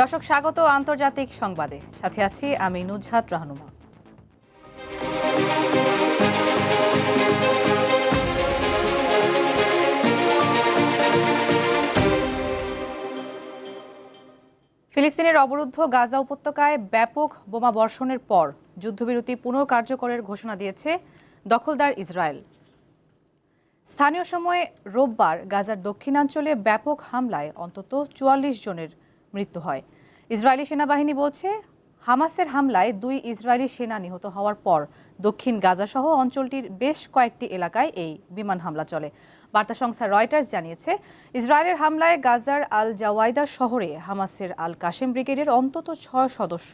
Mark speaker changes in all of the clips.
Speaker 1: দর্শক, স্বাগত আন্তর্জাতিক সংবাদে। সাথে আছি আমি নুজহাত রহনুমা। ফিলিস্তিনের অবরুদ্ধ গাজা উপত্যকায় ব্যাপক বোমা বর্ষণের পর যুদ্ধবিরতি পুনর্কার্যকরের ঘোষণা দিয়েছে দখলদার ইসরায়েল। স্থানীয় সময়ে রোববার গাজার দক্ষিণাঞ্চলে ব্যাপক হামলায় অন্তত চুয়াল্লিশ জনের মৃত্যু হয়। ইসরায়েলি সেনাবাহিনী বলছে, হামাসের হামলায় দুই ইসরায়েলি সেনা নিহত হওয়ার পর দক্ষিণ গাজাসহ অঞ্চলটির বেশ কয়েকটি এলাকায় এই বিমান হামলা চলে। বার্তা সংস্থা রয়টার্স জানিয়েছে, ইসরায়েলের হামলায় গাজার আল জাওয়াইদা শহরে হামাসের আল কাশেম ব্রিগেডের অন্তত ছয় সদস্য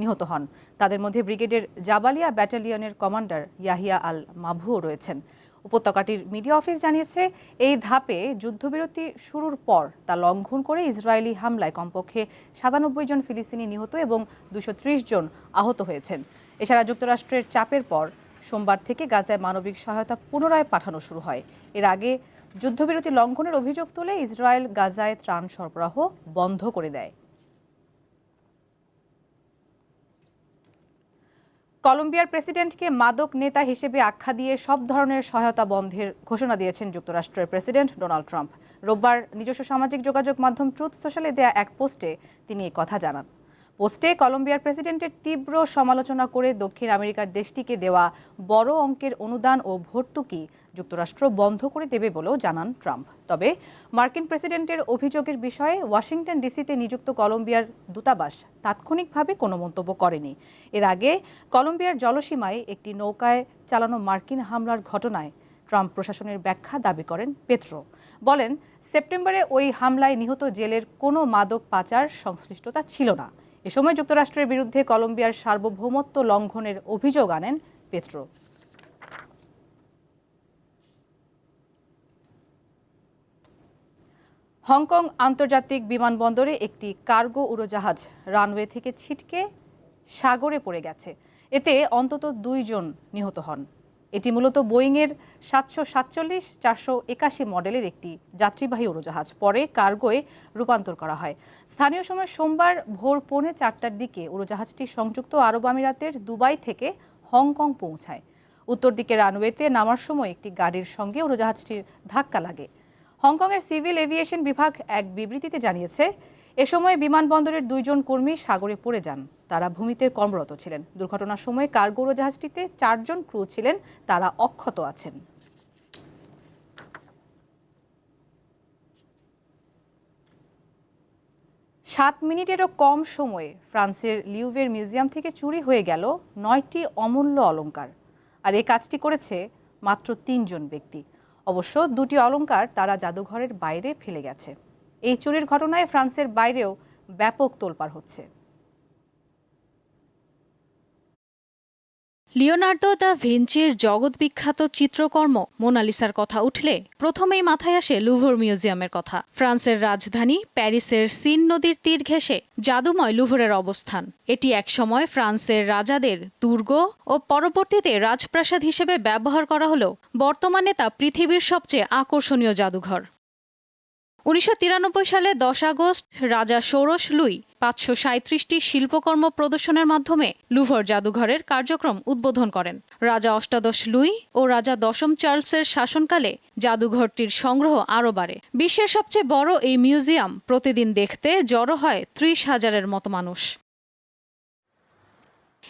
Speaker 1: নিহত হন। তাদের মধ্যে ব্রিগেডের জাবালিয়া ব্যাটালিয়নের কমান্ডার ইয়াহিয়া আল মাভুও রয়েছেন। উপত্যকাটির মিডিয়া অফিস জানিয়েছে, এই ধাপে যুদ্ধবিরতি শুরুর পর তা লঙ্ঘন করে ইসরায়েলি হামলায় কমপক্ষে সাতানব্বই জন ফিলিস্তিনি নিহত এবং দুশো জন আহত হয়েছেন। এছাড়া যুক্তরাষ্ট্রের চাপের পর সোমবার থেকে গাজায় মানবিক সহায়তা পুনরায় পাঠানো শুরু হয়। এর আগে যুদ্ধবিরতি লঙ্ঘনের অভিযোগ তুলে ইসরায়েল গাজায় ত্রাণ সরবরাহ বন্ধ করে দেয়। কলম্বিয়ার প্রেসিডেন্টকে মাদক নেতা হিসেবে আখ্যা দিয়ে সব ধরনের সহায়তা বন্ধের ঘোষণা দিয়েছেন যুক্তরাষ্ট্রের প্রেসিডেন্ট ডোনাল্ড ট্রাম্প। রোববার নিজস্ব সামাজিক যোগাযোগ মাধ্যম ট্রুথ সোশ্যালে দেয়া এক পোস্টে তিনি কথা জানান। পোস্টে কলম্বিয়ার প্রেসিডেন্টের তীব্র সমালোচনা করে দক্ষিণ আমেরিকার দেশটিকে দেওয়া বড় অঙ্কের অনুদান ও ভর্তুকি যুক্তরাষ্ট্র বন্ধ করে দেবে বলেও জানান ট্রাম্প। তবে মার্কিন প্রেসিডেন্টের অভিযোগের বিষয়ে ওয়াশিংটন ডিসিতে নিযুক্ত কলম্বিয়ার দূতাবাস তাৎক্ষণিকভাবে কোনো মন্তব্য করেনি। এর আগে কলম্বিয়ার জলসীমায় একটি নৌকায় চালানো মার্কিন হামলার ঘটনায় ট্রাম্প প্রশাসনের ব্যাখ্যা দাবি করেন পেত্রো। বলেন, সেপ্টেম্বরে ওই হামলায় নিহত জেলের কোনো মাদক পাচার সংশ্লিষ্টতা ছিল না। এ সময় যুক্তরাষ্ট্রের বিরুদ্ধে কলম্বিয়ার সার্বভৌমত্ব লঙ্ঘনের অভিযোগ আনেন পেত্রো। হংকং আন্তর্জাতিক বিমানবন্দরে একটি কার্গো উড়োজাহাজ রানওয়ে থেকে ছিটকে সাগরে পড়ে গেছে। এতে অন্তত দুইজন নিহত হন। এটি মূলত বোয়িংয়ের সাতশো সাতচল্লিশ, চারশো একাশি মডেলের একটি যাত্রীবাহী উড়োজাহাজ। পরে কার্গোয় রূপান্তর করা হয়। স্থানীয় সময় সোমবার ভোর পৌনে চারটার দিকে উড়োজাহাজটি সংযুক্ত আরব আমিরাতের দুবাই থেকে হংকং পৌঁছায়। উত্তর দিকে রানওয়েতে নামার সময় একটি গাড়ির সঙ্গে উড়োজাহাজটির ধাক্কা লাগে। হংকংয়ের সিভিল এভিয়েশন বিভাগ এক বিবৃতিতে জানিয়েছে এ সময় বিমানবন্দরের দুইজন কর্মী সাগরে পড়ে যান। তারা ভূমিতে কর্মরত ছিলেন। দুর্ঘটনার সময় কার্গো উড়োজাহাজটিতে চারজন ক্রু ছিলেন। তারা অক্ষত আছেন। সাত মিনিটেরও কম সময়ে ফ্রান্সের লিউভের মিউজিয়াম থেকে চুরি হয়ে গেল নয়টি অমূল্য অলংকার। আর এই কাজটি করেছে মাত্র তিনজন ব্যক্তি। অবশ্য দুটি অলংকার তারা জাদুঘরের বাইরে ফেলে গেছে। এই চুরির ঘটনায় ফ্রান্সের বাইরেও ব্যাপক তোলপাড় হচ্ছে।
Speaker 2: লিওনার্দো দ্য ভিঞ্চির জগৎবিখ্যাত চিত্রকর্ম মোনালিসার কথা উঠলে প্রথমেই মাথায় আসে লুভর মিউজিয়ামের কথা। ফ্রান্সের রাজধানী প্যারিসের সিন নদীর তীর ঘেঁষে জাদুময় লুভরের অবস্থান। এটি একসময় ফ্রান্সের রাজাদের দুর্গ ও পরবর্তীতে রাজপ্রাসাদ হিসেবে ব্যবহার করা হলেও বর্তমানে তা পৃথিবীর সবচেয়ে আকর্ষণীয় জাদুঘর। উনিশশো তিরানব্বই সালে দশ আগস্ট রাজা ষোড়শ লুই পাঁচশো সাঁত্রিশটি শিল্পকর্ম প্রদর্শনের মাধ্যমে লুভর জাদুঘরের কার্যক্রম উদ্বোধন করেন। রাজা অষ্টাদশ লুই ও রাজা দশম চার্লসের শাসনকালে জাদুঘরটির সংগ্রহ আরও বাড়ে। বিশ্বের সবচেয়ে বড় এই মিউজিয়াম প্রতিদিন দেখতে জড়ো হয় ত্রিশ হাজারের মতো মানুষ।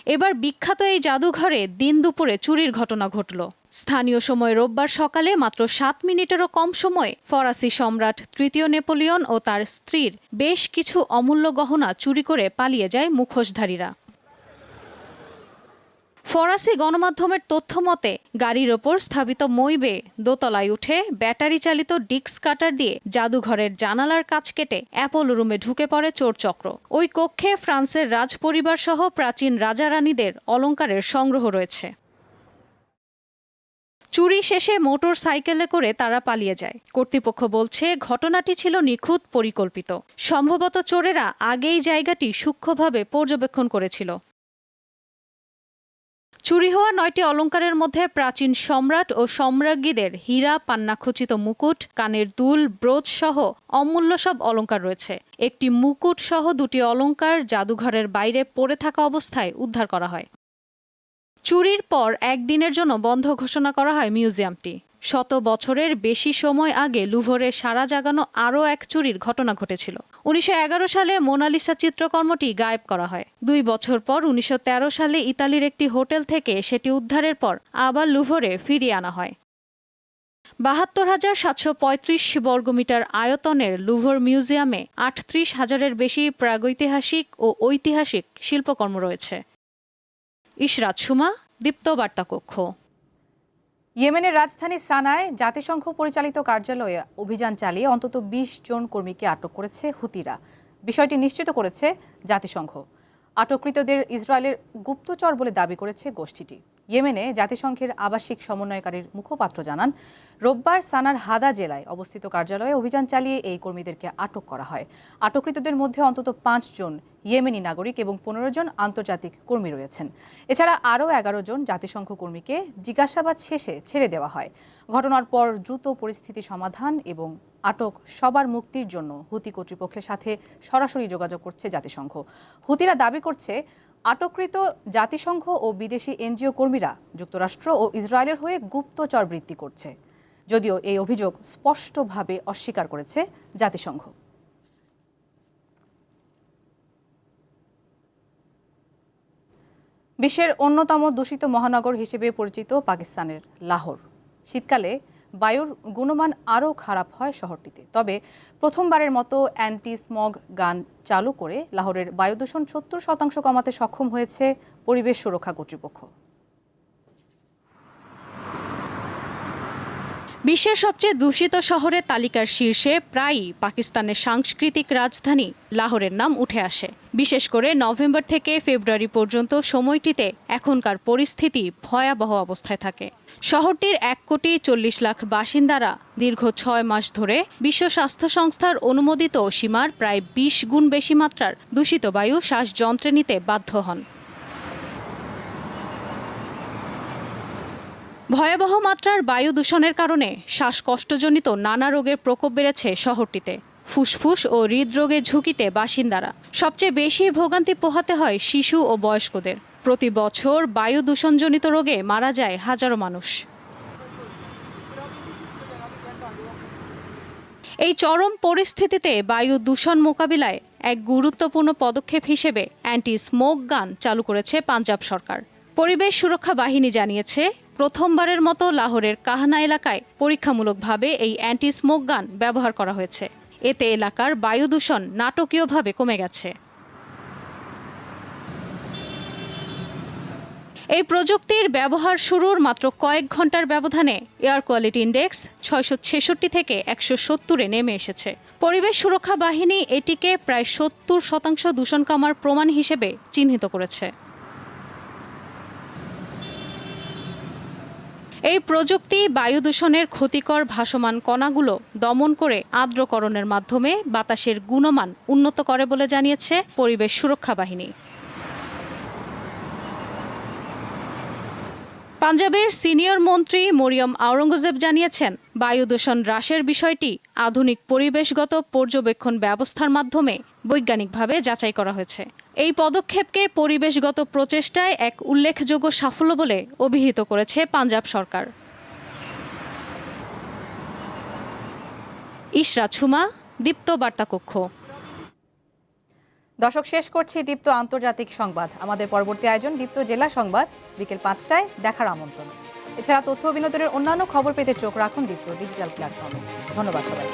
Speaker 2: এবার বিখ্যাত এই জাদুঘরে দিন দুপুরে চুরির ঘটনা ঘটল। স্থানীয় সময় রোববার সকালে মাত্র সাত মিনিটেরও কম সময়ে ফরাসি সম্রাট তৃতীয় নেপোলিয়ন ও তার স্ত্রীর বেশ কিছু অমূল্য গহনা চুরি করে পালিয়ে যায় মুখোশধারীরা। ফরাসি গণমাধ্যমের তথ্য মতে, গাড়ির ওপর স্থাপিত মইবে দোতলায় উঠে ব্যাটারি চালিত ডিক্স কাটার দিয়ে জাদুঘরের জানালার কাচ কেটে অ্যাপল রুমে ঢুকে পড়ে চোরচক্র ওই কক্ষে ফ্রান্সের রাজপরিবার সহ প্রাচীন রাজা রানীদের অলঙ্কারের সংগ্রহ রয়েছে। চুরি শেষে মোটর সাইকেলে করে তারা পালিয়ে যায়। কর্তৃপক্ষ বলছে, ঘটনাটি ছিল নিখুঁত, পরিকল্পিত। সম্ভবত চোরেরা আগেই জায়গাটি সূক্ষ্মভাবে পর্যবেক্ষণ করেছিল। চুরি হওয়া নয়টি অলঙ্কারের মধ্যে প্রাচীন সম্রাট ও সম্রাজ্ঞীদের হীরা পান্নাখচিত মুকুট, কানের দুল ব্রোজ সহ অমূল্য সব অলঙ্কার রয়েছে। একটি মুকুট সহ দুটি অলঙ্কার জাদুঘরের বাইরে পড়ে থাকা অবস্থায় উদ্ধার করা হয়। চুরির পর একদিনের জন্য বন্ধ ঘোষণা করা হয় মিউজিয়ামটি। শত বছরের বেশি সময় আগে লুভরে সারা জাগানো আরও এক চুরির ঘটনা ঘটেছিল। উনিশশো এগারো সালে মোনালিসা চিত্রকর্মটি গায়েব করা হয়। দুই বছর পর উনিশশো তেরো সালে ইতালির একটি হোটেল থেকে সেটি উদ্ধারের পর আবার লুভরে ফিরিয়ে আনা হয়। বাহাত্তর হাজার সাতশো পঁয়ত্রিশ বর্গমিটার আয়তনের লুভর মিউজিয়ামে আটত্রিশ হাজারের বেশি প্রাগৈতিহাসিক ও ঐতিহাসিক শিল্পকর্ম রয়েছে। ইশরাত সুমা, দীপ্ত বার্তা কক্ষ
Speaker 1: ইয়েমেনের রাজধানী সানায় জাতিসংঘ পরিচালিত কার্যালয়ে অভিযান চালিয়ে অন্তত ২০ জন কর্মীকে আটক করেছে হুতিরা। বিষয়টি নিশ্চিত করেছে জাতিসংঘ। আটককৃতদের ইসরায়েলের গুপ্তচর বলে দাবি করেছে গোষ্ঠীটি। ইয়েমেনে জাতিসংঘের আবাসিক সমন্বয়কারীর মুখপাত্র জানান, রোববার সানার হাদা জেলায় অবস্থিত কার্যালয়ে অভিযান চালিয়ে এই কর্মীদেরকে আটক করা হয়। আটককৃতদের মধ্যে অন্তত পাঁচজন ইয়েমেনি নাগরিক এবং পনেরো জন আন্তর্জাতিক কর্মী রয়েছেন। এছাড়া আরও এগারো জন জাতিসংঘ কর্মীকে জিজ্ঞাসাবাদ শেষে ছেড়ে দেওয়া হয়। ঘটনার পর দ্রুত পরিস্থিতি সমাধান এবং আটক সবার মুক্তির জন্য হুতি কর্তৃপক্ষের সাথে সরাসরি যোগাযোগ করছে জাতিসংঘ। হুতিরা দাবি করছে আটককৃত জাতিসংঘ ও বিদেশি এনজিও কর্মীরা যুক্তরাষ্ট্র ও ইসরায়েলের হয়ে গুপ্তচর বৃত্তি করছে। যদিও এই অভিযোগ স্পষ্টভাবে অস্বীকার করেছে জাতিসংঘ। বিশ্বের অন্যতম দূষিত মহানগর হিসেবে পরিচিত পাকিস্তানের লাহোর। শীতকালে বায়ুর গুণমান আরও খারাপ হয় শহরটিতে। তবে প্রথমবারের মতো অ্যান্টি স্মগ গান চালু করে লাহোরের বায়ুদূষণ সত্তর শতাংশ কমাতে সক্ষম হয়েছে পরিবেশ সুরক্ষা কর্তৃপক্ষ।
Speaker 2: বিশ্বের সবচেয়ে দূষিত শহরের তালিকার শীর্ষে প্রায়ই পাকিস্তানের সাংস্কৃতিক রাজধানী লাহোরের নাম উঠে আসে। বিশেষ করে নভেম্বর থেকে ফেব্রুয়ারি পর্যন্ত সময়টিতে এখনকার পরিস্থিতি ভয়াবহ অবস্থায় থাকে। শহরটির এক কোটি চল্লিশ লাখ বাসিন্দারা দীর্ঘ ছয় মাস ধরে বিশ্ব স্বাস্থ্য সংস্থার অনুমোদিত সীমার প্রায় বিশ গুণ বেশি মাত্রার দূষিত বায়ু শ্বাসযন্ত্রে নিতে বাধ্য হন। ভয়াবহ মাত্রার বায়ু দূষণের কারণে শ্বাসকষ্টজনিত নানা রোগের প্রকোপ বেড়েছে শহরটিতে। ফুসফুস ও হৃদরোগের ঝুঁকিতে বাসিন্দারা। সবচেয়ে বেশি ভোগান্তি পোহাতে হয় শিশু ও বয়স্কদের। প্রতি বছর বায়ু দূষণজনিত রোগে মারা যায় হাজারো মানুষ। এই চরম পরিস্থিতিতে বায়ু দূষণ মোকাবিলায় এক গুরুত্বপূর্ণ পদক্ষেপ হিসেবে অ্যান্টি স্মোক গান চালু করেছে পাঞ্জাব সরকার। পরিবেশ সুরক্ষা বাহিনী জানিয়েছে প্রথমবারের মতো লাহোরের কাহনা এলাকায় পরীক্ষামূলকভাবে এই অ্যান্টি স্মোক গান ব্যবহার করা হয়েছে। এতে এলাকার বায়ু দূষণ নাটকীয়ভাবে কমে গেছে। এই প্রযুক্তির ব্যবহার শুরুর মাত্র কয়েক ঘণ্টার ব্যবধানে এয়ার কোয়ালিটি ইন্ডেক্স ছয়শো ছেষট্টি থেকে একশো সত্তরে নেমে এসেছে। পরিবেশ সুরক্ষা বাহিনী এটিকে প্রায় সত্তর শতাংশ দূষণ কমার প্রমাণ হিসেবে চিহ্নিত করেছে। এই প্রযুক্তি বায়ু দূষণের ক্ষতিকর ভাসমান কণাগুলো দমন করে আর্দ্রকরণের মাধ্যমে বাতাসের গুণমান উন্নত করে বলে জানিয়েছে পরিবেশ সুরক্ষা বাহিনী। পাঞ্জাবের সিনিয়র মন্ত্রী মরিয়ম আওরঙ্গজেব জানিয়েছেন, বায়ু দূষণ হ্রাসের বিষয়টি আধুনিক পরিবেশগত পর্যবেক্ষণ ব্যবস্থার মাধ্যমে বৈজ্ঞানিকভাবে যাচাই করা হয়েছে। এই পদক্ষেপকে পরিবেশগত প্রচেষ্টায় এক উল্লেখযোগ্য সাফল্য বলে অভিহিত করেছে পাঞ্জাব সরকার। ইশরা ছুমা, দীপ্ত বার্তা কক্ষ
Speaker 1: দর্শক, শেষ করছি দীপ্ত আন্তর্জাতিক সংবাদ। আমাদের পরবর্তী আয়োজন দীপ্ত জেলা সংবাদ। বিকেল পাঁচটায় দেখার আমন্ত্রণ। এছাড়া তথ্য বিনোদনের অন্যান্য খবর পেতে চোখ রাখুন দীপ্ত ডিজিটাল প্ল্যাটফর্মে। ধন্যবাদ সবাই